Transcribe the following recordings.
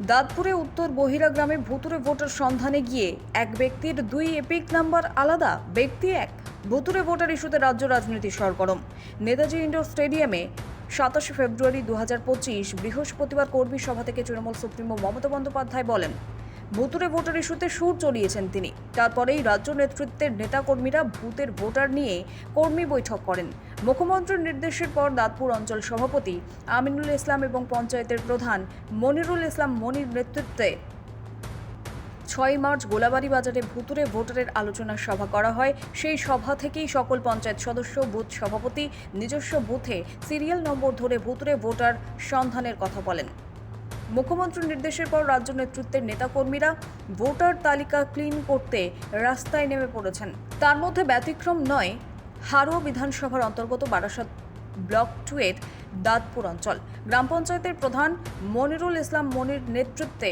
দাঁতপুরে উত্তর বহিরা গ্রামে ভুতুরে ভোটার সন্ধানে গিয়ে এক ব্যক্তির দুই এপিক নাম্বার আলাদা, ব্যক্তি এক। ভুতুরে ভোটার ইস্যুতে রাজ্য রাজনীতি সরগরম। নেতাজি ইন্ডোর স্টেডিয়ামে সাতাশে ফেব্রুয়ারি দু হাজার পঁচিশ বৃহস্পতিবার কর্মী সভা থেকে তৃণমূল সুপ্রিমো মমতা বন্দ্যোপাধ্যায় বলেন ভুতুরে ভোটার ইস্যুতে সুর চড়িয়েছেন তিনি। তারপরেই রাজ্য নেতৃত্বের নেতাকর্মীরা ভূতের ভোটার নিয়ে কর্মী বৈঠক করেন। মুখ্যমন্ত্রীর নির্দেশের পর দাঁতপুর অঞ্চল সভাপতি আমিনুল ইসলাম এবং পঞ্চায়েতের প্রধান মনিরুল ইসলাম মনির নেতৃত্বে ছয় মার্চ গোলাবাড়ি বাজারে ভুতুরে ভোটারের আলোচনা সভা করা হয়। সেই সভা থেকেই সকল পঞ্চায়েত সদস্য, বুথ সভাপতি নিজস্ব বুথে সিরিয়াল নম্বর ধরে ভুতুরে ভোটার সন্ধানের কথা বলেন। মুখ্যমন্ত্রীর নির্দেশের পর রাজ্য নেতৃত্বের নেতাকর্মীরা ভোটার তালিকা ক্লিন করতে রাস্তায় নেমে পড়েছেন। তার মধ্যে ব্যতিক্রম নয় হারো বিধানসভার অন্তর্গত বারাসাত ব্লক টু এর দাঁতপুর অঞ্চল। গ্রাম পঞ্চায়েতের প্রধান মনিরুল ইসলাম মনির নেতৃত্বে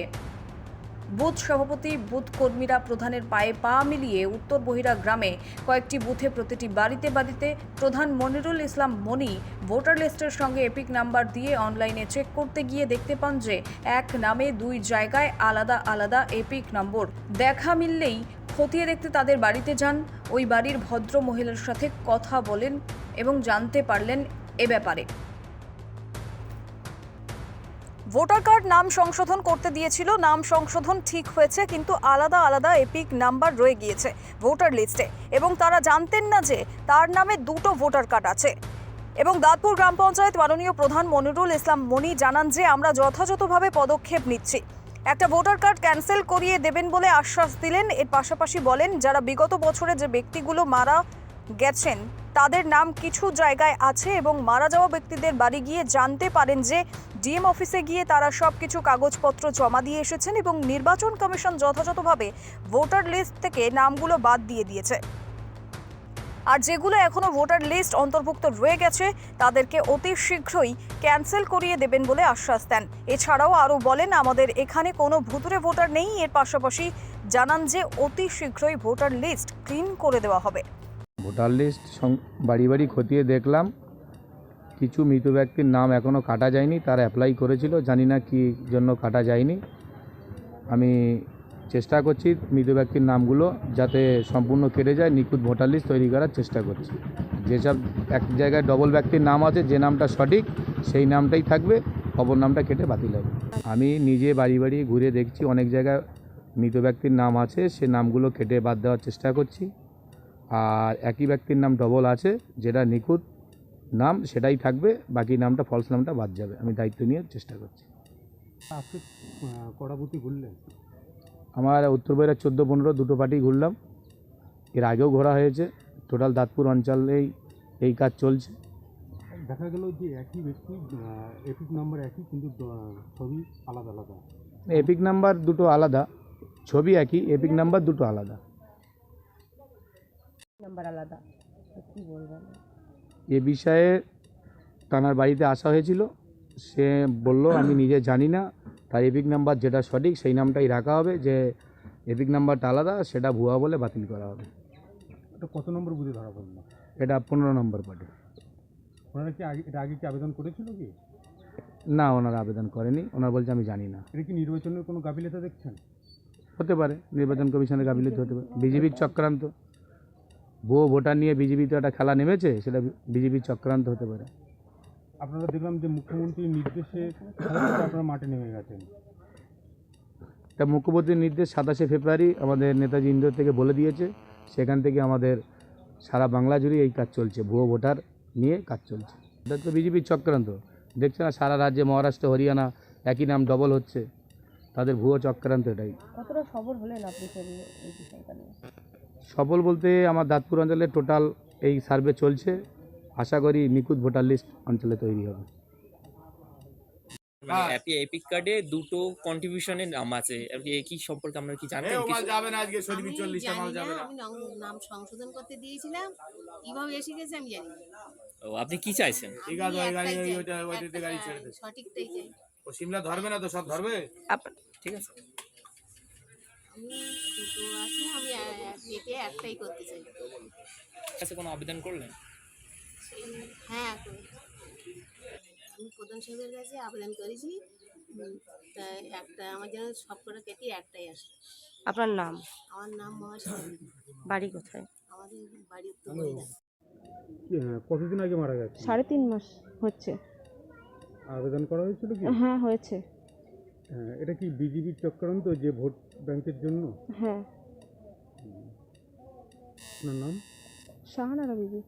বুথ সভাপতি, বুথ কর্মীরা প্রধানের পায়ে পা মিলিয়ে উত্তর বহিরা গ্রামে কয়েকটি বুথে প্রতিটি বাড়িতে বাড়িতে প্রধান মনিরুল ইসলাম মনি ভোটার লিস্টের সঙ্গে এপিক নাম্বার দিয়ে অনলাইনে চেক করতে গিয়ে দেখতে পান যে এক নামে দুই জায়গায় আলাদা আলাদা এপিক নম্বর। দেখা মিললেই খতিয়ে দেখতে তাদের বাড়িতে যান। ওই বাড়ির ভদ্র মহিলার সাথে কথা বলেন এবং জানতে পারলেন এ ব্যাপারে। ভোটার কার্ড নাম সংশোধন করতে দিয়েছিল। নাম সংশোধন ঠিক হয়েছে, কিন্তু আলাদা আলাদা এপিক নাম্বার রয়ে গিয়েছে ভোটার লিস্টে এবং তারা জানতেন না যে তার নামে দুটো ভোটার কার্ড আছে। এবং দাঁতপুর গ্রাম পঞ্চায়েত মাননীয় প্রধান মনিরুল ইসলাম মনি জানান যে, আমরা যথাযথভাবে পদক্ষেপ নিচ্ছি। একটা ভোটার কার্ড ক্যান্সেল করিয়ে দেবেন বলে আশ্বাস দিলেন। এর পাশাপাশি বলেন, যারা বিগত বছরে যে ব্যক্তিগুলো মারা গেছেন, তাদের নাম কিছু জায়গায় আছে এবং মারা যাওয়া ব্যক্তিদের বাড়ি গিয়ে জানতে পারেন যে ডিএম অফিসে গিয়ে তারা সব কিছু কাগজপত্র জমা দিয়ে এসেছেন এবং নির্বাচন কমিশন যথাযথভাবে ভোটার লিস্ট থেকে নামগুলো বাদ দিয়ে দিয়েছে। আর যেগুলো এখনও ভোটার লিস্ট অন্তর্ভুক্ত রয়ে গেছে, তাদেরকে অতি শীঘ্রই ক্যান্সেল করিয়ে দেবেন বলে আশ্বাস দেন। এছাড়াও আরও বলেন, আমাদের এখানে কোনো ভুতুরে ভোটার নেই। এর পাশাপাশি জানান যে, অতি শীঘ্রই ভোটার লিস্ট ক্লিন করে দেওয়া হবে। ভোটার লিস্ট বাড়ি বাড়ি খতিয়ে দেখলাম। কিছু মৃত ব্যক্তির নাম এখনও কাটা যায়নি, তারা অ্যাপ্লাই করেছিল, জানি না কী জন্য কাটা যায়নি। আমি চেষ্টা করছি মৃত ব্যক্তির নামগুলো যাতে সম্পূর্ণ কেটে যায়, নিখুঁত ভোটার লিস্ট তৈরি করার চেষ্টা করছি। যেসব এক জায়গায় ডবল ব্যক্তির নাম আছে, যে নামটা সঠিক, সেই নামটাই থাকবে অপর নামটা কেটে বাতিল হবে। আমি নিজে বাড়ি বাড়ি ঘুরে দেখছি, অনেক জায়গায় মৃত ব্যক্তির নাম আছে, সে নামগুলো কেটে বাদ দেওয়ার চেষ্টা করছি। আর একই ব্যক্তির নাম ডবল আছে, যেটা নিখুঁত নাম সেটাই থাকবে বাকি নামটা ফলস নামটা বাদ যাবে। আমি দায়িত্ব নিয়ে চেষ্টা করছি। আজকে কড়াবুতি ঘুরলেন? আমার উত্তর বইয়ের চোদ্দ পনেরো দুটো পার্টি ঘুরলাম। এর আগেও ঘোরা হয়েছে। টোটাল দাঁতপুর অঞ্চলেই এই কাজ চলছে। দেখা গেল যে একই ব্যক্তি এপিক নাম্বার একই কিন্তু ছবি আলাদা আলাদা। এপিক নাম্বার দুটো আলাদা ছবি একই এপিক নাম্বার দুটো আলাদা। নাম্বার আলাদা কি বলবেন? এ বিষয়ে তানার বাড়িতে আসা হয়েছিল। সে বলল আমি নিজে জানি না তাই এপিক নাম্বার যেটা সঠিক সেই নামটাই রাখা হবে। যে এপিক নাম্বারটা আলাদা সেটা ভুয়া বলে বাতিল করা হবে। এটা কত নম্বর বুঝে ধরা পড়ল? এটা পনেরো নম্বর পার্টি ওনারা কি আগে এটা আগে কি আবেদন করেছিল কি? না ওনারা আবেদন করেনি। ওনারা বলছে আমি জানি না। এটা কি নির্বাচনের কোনো গাফিলতা দেখছেন? হতে পারে। নির্বাচন কমিশনের গাফিলতি হতে পারে। বিজেপির চক্রান্ত। ভুয়ো ভোটার নিয়ে বিজেপি তো একটা খেলা নেমেছে সেটা বিজেপির চক্রান্ত হতে পারে। আপনারা দেখলাম যে মুখ্যমন্ত্রীর নির্দেশে আপনারা মাঠে নেমে গেছেন। তা মুখ্যমন্ত্রীর নির্দেশ সাতাশে ফেব্রুয়ারি আমাদের নেতাজি ইন্দোর থেকে বলে দিয়েছে সেখান থেকে আমাদের সারা বাংলা জুড়ে এই কাজ চলছে ভুয়ো ভোটার নিয়ে কাজ চলছে। এটা তো বিজেপির চক্রান্ত। দেখছে না সারা রাজ্যে মহারাষ্ট্র হরিয়ানা একই নাম ডবল হচ্ছে। তাদের ভুয়ো চক্রান্ত এটাই। কতটা সবল হলেন আপনি সফল বলতে আমার দাঁতপুর অঞ্চলে টোটাল এই সার্ভে চলছে। আশা করি নিখুঁত ভোটার লিস্ট অঞ্চলে তৈরি হবে। মানে এপিক কার্ডে দুটো কন্ট্রিবিউশনের নাম আছে। কি সম্পর্কে আমরা কি কিছু? জানি না, আমি নাম- নাম সংশোধন করতে দিয়েছিলাম। কীভাবে এসে গেছে আমি জানি না। ও আপনি কি চাইছেন? হ্যাঁ, সঠিকটাই চাই। ও সিমলা ধরবে না তো সব ধরবে? ঠিক আছে। আমি দুটো আছে আমি এ- একটাই করতে চাই কাছে কোনো আবেদন করলেন? হ্যাঁ। আমি প্রধান সাহেবের কাছে আবেদন করেছি। তাই একটা আমার যেন সব করে কেটে একটাই আসে। আপনার নাম? আমার নাম মহাশয়। বাড়ি কোথায়? আমাদের বাড়ি কতদিন আগে মারা গেছে সাড়ে তিন মাস হচ্ছে। আবেদন করা হয়েছিল কি? হ্যাঁ হয়েছে। হ্যাঁ, এটা কি বিজেপির চক্রান্ত যে ভোট ব্যাংকের জন্য? হ্যাঁ। আপনার নাম? শাহানারা বিবি।